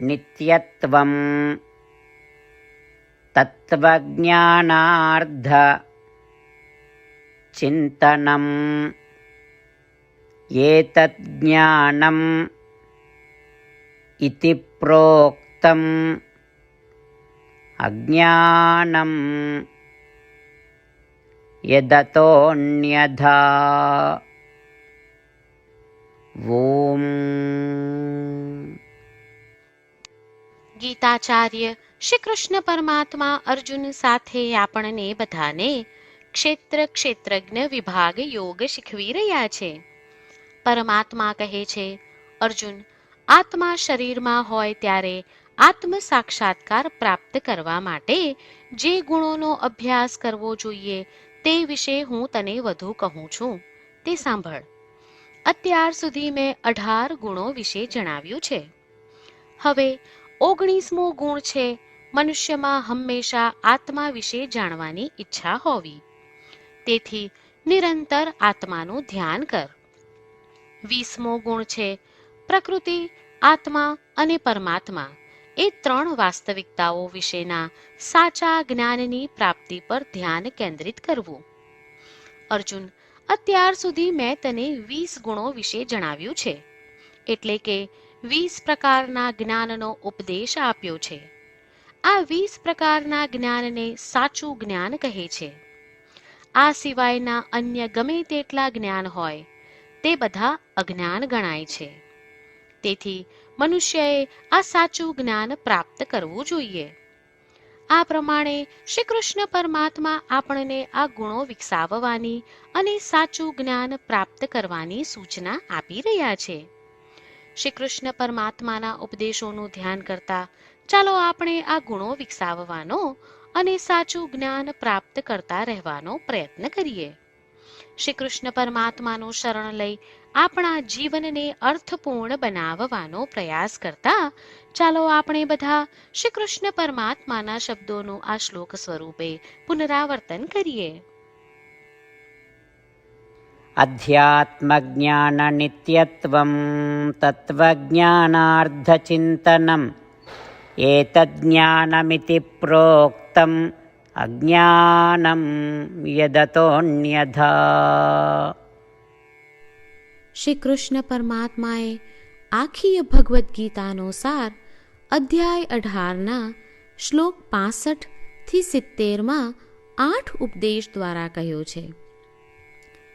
నిత్యత్వం తత్వజ్ఞానార్థ చింతనం ఏతజ్ఞానం ఇది ప్రోక్తం అజ్ఞానం యదతోన్యథా ఓం ગીતાચાર્ય શ્રી કૃષ્ણ પરમાત્મા અર્જુન સાથે આપણને બધાને ક્ષેત્ર ક્ષેત્રજ્ઞ વિભાગ યોગ શીખવી રહ્યા છે. પરમાત્મા કહે છે, અર્જુન, આત્મા શરીરમાં હોય ત્યારે આત્મ સાક્ષાત્કાર પ્રાપ્ત કરવા માટે જે ગુણોનો અભ્યાસ કરવો જોઈએ તે વિશે હું તને વધુ કહું છું. તે સાંભળ. અત્યાર સુધી મેં અઢાર ગુણો વિશે જણાવ્યું છે. હવે ઓગણીસમો ગુણ છે, મનુષ્યમાં હંમેશા આત્મા વિશે જાણવાની ઈચ્છા હોવી. તેથી નિરંતર આત્માનું ધ્યાન કર. વીસમો ગુણ છે, પ્રકૃતિ, આત્મા અને પરમાત્મા એ ત્રણ વાસ્તવિકતાઓ વિશેના સાચા જ્ઞાનની પ્રાપ્તિ પર ધ્યાન કેન્દ્રિત કરવું. અર્જુન, અત્યાર સુધી મેં તને વીસ ગુણો વિશે જણાવ્યું છે. એટલે કે વીસ પ્રકારના જ્ઞાનનો ઉપદેશ આપ્યો છે. આ વીસ પ્રકારના જ્ઞાનને સાચું જ્ઞાન કહે છે. આ સિવાયના અન્ય ગમે તેટલા જ્ઞાન હોય, તે બધા અજ્ઞાન ગણાય છે. તેથી મનુષ્યએ આ સાચું જ્ઞાન પ્રાપ્ત કરવું જોઈએ. આ પ્રમાણે શ્રી કૃષ્ણ પરમાત્મા આપણને આ ગુણો વિકસાવવાની અને સાચું જ્ઞાન પ્રાપ્ત કરવાની સૂચના આપી રહ્યા છે. શ્રી કૃષ્ણ પરમાત્માના ઉપદેશોનું ધ્યાન કરતા, ચાલો આપણે આ ગુણો વિકસાવવાનો અને સાચું જ્ઞાન પ્રાપ્ત કરતા રહેવાનો પ્રયત્ન કરીએ. શ્રી કૃષ્ણ પરમાત્માનું શરણ લઈ આપણા જીવનને અર્થપૂર્ણ બનાવવાનો પ્રયાસ કરતા, ચાલો આપણે બધા શ્રી કૃષ્ણ પરમાત્માના શબ્દોનું આ શ્લોક સ્વરૂપે પુનરાવર્તન કરીએ. अध्यात्मज्ञाननित्यत्वं तत्त्वज्ञानार्धचिन्तनम् एतज्ज्ञानमिति प्रोक्तम् अज्ञानं यदतोऽन्यथा શ્રી કૃષ્ણ પરમાત્માએ આખી ભગવદ્ ગીતાનો સાર અધ્યાય અઢારના શ્લોક પાસઠ થી સિત્તેરમાં આઠ ઉપદેશ દ્વારા કહ્યો છે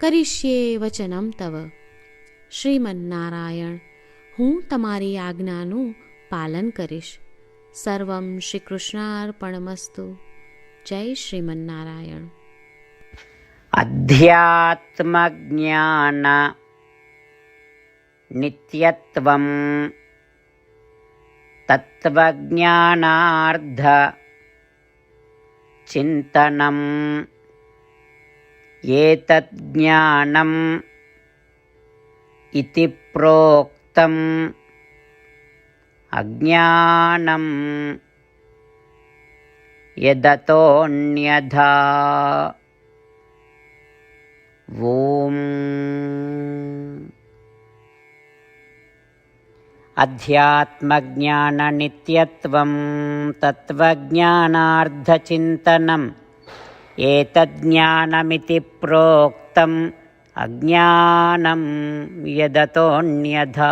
કરીશ્યે વચનમ તવ શ્રીમન્નારાયણ હું તમારી આજ્ઞાનું પાલન કરીશ સર્વમ શ્રી કૃષ્ણાર્પણમસ્તુ જય શ્રીમન્નારાયણ अध्यात्मज्ञान नित्यत्वं तत्त्वज्ञानार्ध चिन्तनम् एतज्ज्ञानम् इति प्रोक्तम्। अज्ञानं यदतोऽन्यथा। ॐ। अध्यात्मज्ञाननित्यत्वं तत्त्वज्ञानार्धचिन्तनम् ఏతజ్ఞానమితి ప్రోక్తం అజ్ఞానం యదతోన్యథా